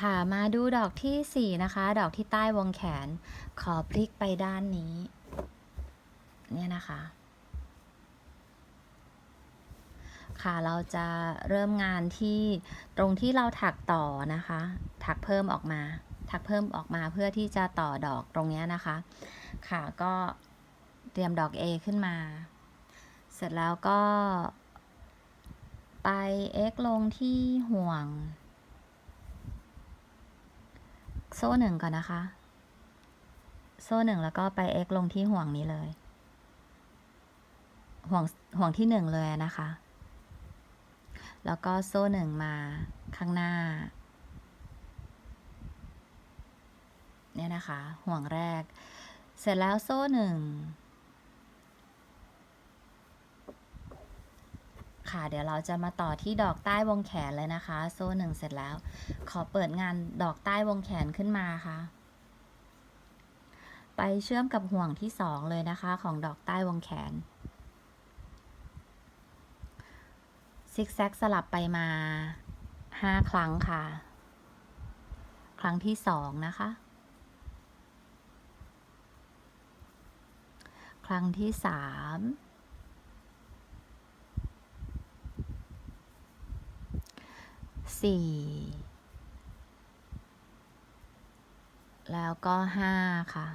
ค่ะมาดูดอกที่ 4 นะคะ ดอกที่ใต้วงแขน ขอพลิกไปด้านนี้ เนี่ยนะคะ ค่ะเราจะเริ่มงานที่ตรงที่เราถักต่อนะคะ ถักเพิ่มออกมา ถักเพิ่มออกมาเพื่อที่จะต่อดอกตรงเนี้ยนะคะ ค่ะก็เตรียมดอก A ขึ้นมา เสร็จแล้วก็ไป x ลงที่ห่วง โซ่หนึ่งก่อนนะคะ โซ่หนึ่งแล้วก็ไป x ลงที่ห่วงนี้เลย ห่วงห่วงที่หนึ่งเลยนะคะ แล้วก็โซ่หนึ่งมาข้างหน้า เนี่ยนะคะ ห่วงแรก เสร็จแล้วโซ่หนึ่ง ค่ะ เดี๋ยวเราจะมาต่อที่ดอกใต้วงแขนเลยนะคะ โซ่หนึ่งเสร็จแล้ว ขอเปิดงานดอกใต้วงแขนขึ้นมาค่ะ ไปเชื่อมกับห่วงที่สองเลยนะคะ ของดอกใต้วงแขน ซิกแซกสลับไปมาห้าครั้งค่ะ ครั้งที่สองนะคะ ครั้งที่สาม สี่แล้วก็ห้าค่ะ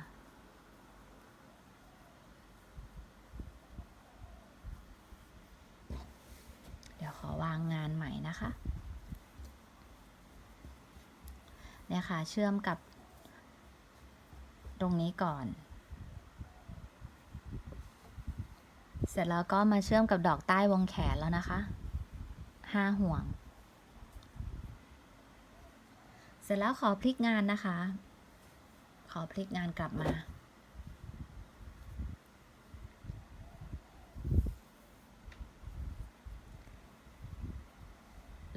เดี๋ยวขอวางงานใหม่นะคะเนี่ยค่ะ เชื่อมกับ ตรงนี้ก่อน เสร็จแล้วก็มาเชื่อมกับดอกใต้วงแขนแล้วนะคะห้าห่วง เสร็จแล้วขอพลิกงานนะคะ ขอพลิกงานกลับมา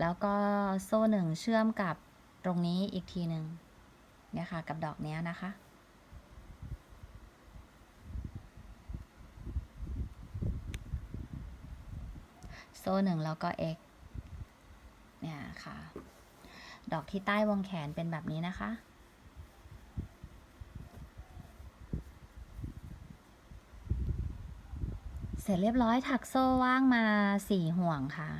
แล้วก็โซ่หนึ่งเชื่อมกับตรงนี้อีกทีหนึ่งเนี่ยค่ะ กับดอกเนี้ยนะคะโซ่หนึ่งแล้วก็ x เนี่ยค่ะ ดอกที่ใต้วงแขนเป็นแบบนี้นะคะ เสร็จเรียบร้อยถักโซ่ว่างมาสี่ห่วงค่ะ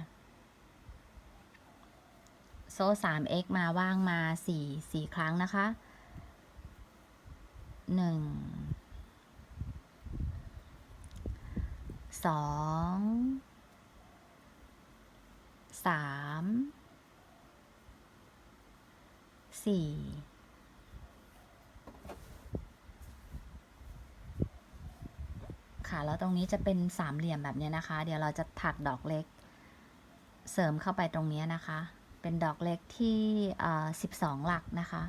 โซ่ 3x มาว่างมา4 4ครั้งนะคะ 1 2 3 4ค่ะ แล้วตรงนี้จะเป็นสามเหลี่ยมแบบนี้นะคะ เดี๋ยวเราจะถักดอกเล็ก เสริมเข้าไปตรงนี้นะคะ เป็นดอกเล็กที่สิบสองหลักนะคะ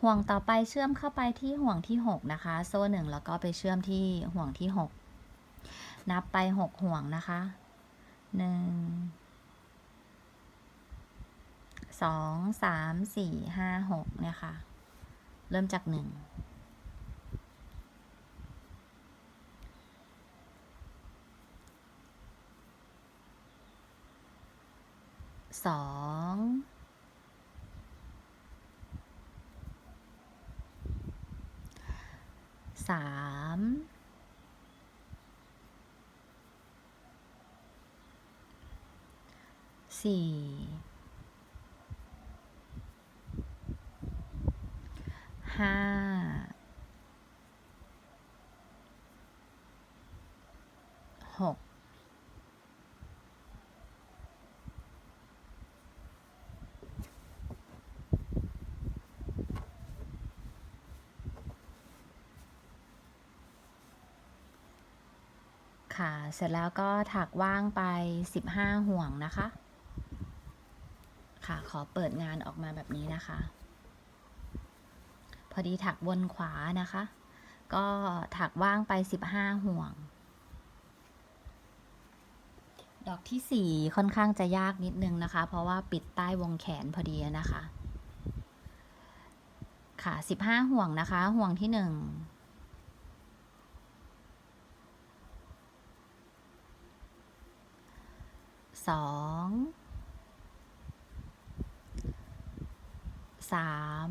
ห่วงต่อไปเชื่อมเข้าไปที่ห่วงที่6นะคะ โซ่หนึ่งแล้วก็ไปเชื่อมที่ห่วงที่6นับไป6ห่วงนะคะหนึ่ง สองสามสี่ห้าหกเนี่ยค่ะ เริ่มจากหนึ่งสองสามสี่ ห้าหกค่ะ เสร็จแล้วก็ถักว่างไป 15 ห่วงนะคะ ค่ะ ขอเปิดงานออกมาแบบนี้นะคะ พอดีถักบนขวานะคะ ก็ถักว่างไป 15 ห่วง ดอกที่ 4 ค่อนข้างจะยากนิดนึงนะคะ เพราะว่าปิดใต้วงแขนพอดีนะคะ ค่ะ 15 ห่วงนะคะ ห่วงที่ 1 สองสาม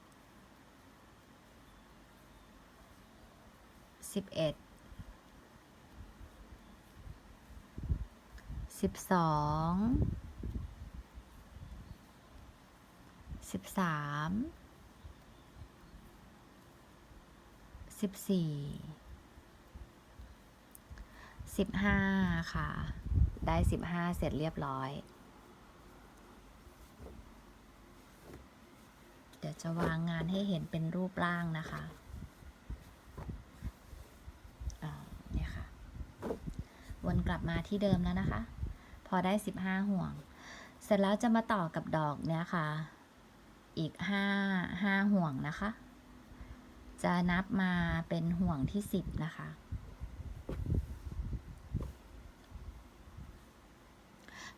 สิบเอ็ดสิบสองสิบสามสิบสี่สิบห้าค่ะ ได้สิบห้าเสร็จเรียบร้อย เดี๋ยวจะวางงานให้เห็นเป็นรูปร่างนะคะอ่าเนี่ยค่ะ วนก ลับมาที่เดิมแล้วนะคะ พอได้สิบห้าห่วง เสร็จแล้วจะมาต่อกับดอกเนี่ยค่ะ อีกห้าห้าห่วงนะคะ จะนับมาเป็นห่วงที่สิบนะคะ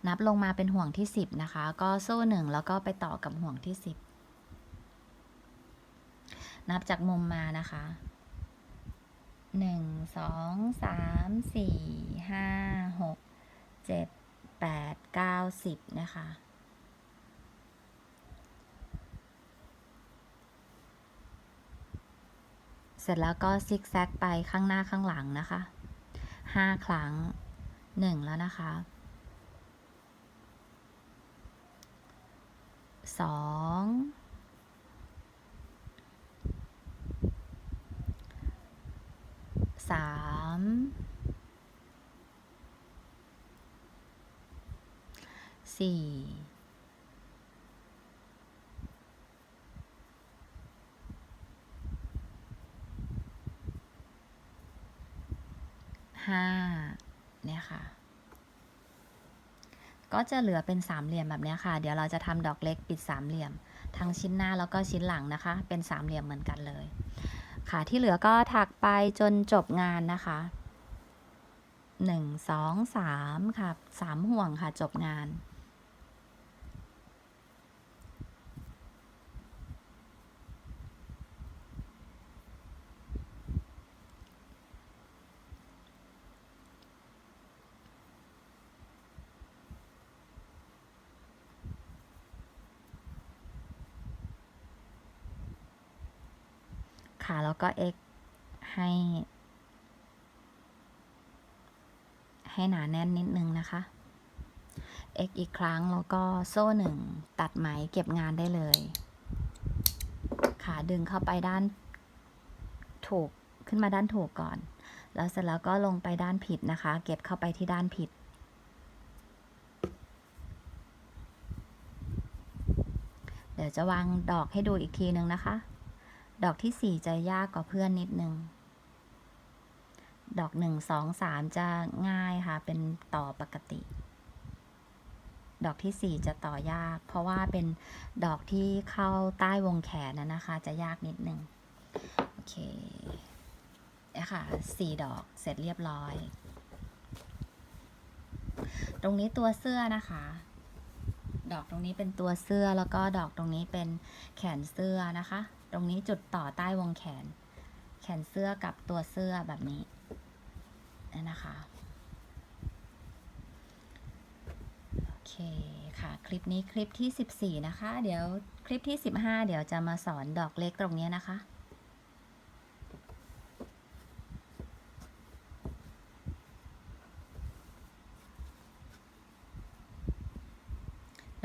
นับลงมาเป็นห่วงที่สิบนะคะ ก็โซ่หนึ่งแล้วก็ไปต่อกับห่วงที่สิบนับจากมุมมานะคะ หนึ่งสองสามสี่ห้าหกเจ็ดแปดเก้าสิบนะคะ เสร็จแล้วก็ซิกแซกไปข้างหน้าข้างหลังนะคะห้าครั้งหนึ่งแล้วนะคะสอง สามสี่ห้าเนี่ยค่ะ ก็จะเหลือเป็นสามเหลี่ยมแบบนี้ค่ะ เดี๋ยวเราจะทำดอกเล็กปิดสามเหลี่ยม ทั้งชิ้นหน้าแล้วก็ชิ้นหลังนะคะ เป็นสามเหลี่ยมเหมือนกันเลย ค่ะที่เหลือก็ถักไปจนจบงานนะคะหนึ่งสองสามค่ะสามห่วงค่ะจบงาน ค่ะแล้วก็ x ให้ ให้หนาแน่นนิดนึงนะคะ x อีกครั้ง แล้วก็โซ่หนึ่งตัดไหมเก็บงานได้เลยขาดึงเข้าไปด้านถูกขึ้นมาด้านถูกก่อน แล้วเสร็จแล้วก็ลงไปด้านผิดนะคะ เก็บเข้าไปที่ด้านผิด เดี๋ยวจะวางดอกให้ดูอีกทีนึงนะคะ ดอกที่สี่จะยากกว่าเพื่อนนิดนึง ดอกหนึ่งสองสามจะง่ายค่ะ เป็นต่อปกติ ดอกที่สี่จะต่อยาก เพราะว่าเป็นดอกที่เข้าใต้วงแขนนะนะคะ จะยากนิดนึง โอเคเนี่ยค่ะสี่ดอกเสร็จเรียบร้อย ตรงนี้ตัวเสื้อนะคะ ดอกตรงนี้เป็นตัวเสื้อแล้วก็ดอกตรงนี้เป็นแขนเสื้อนะคะ ตรงนี้จุดต่อใต้วงแขน แขนเสื้อกับตัวเสื้อแบบนี้นะคะโอเคค่ะ คลิปนี้คลิปที่ 14 นะคะ เดี๋ยวคลิปที่ 15 เดี๋ยวจะมาสอนดอกเล็กตรงนี้นะคะ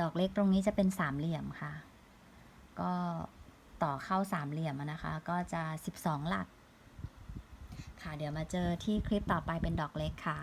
ดอกเล็กตรงนี้จะเป็นสามเหลี่ยมค่ะ ก็ ต่อเข้าสามเหลี่ยมนะคะ ก็จะ 12 หลัก ค่ะ เดี๋ยวมาเจอที่คลิปต่อไปเป็นดอกเล็กค่ะ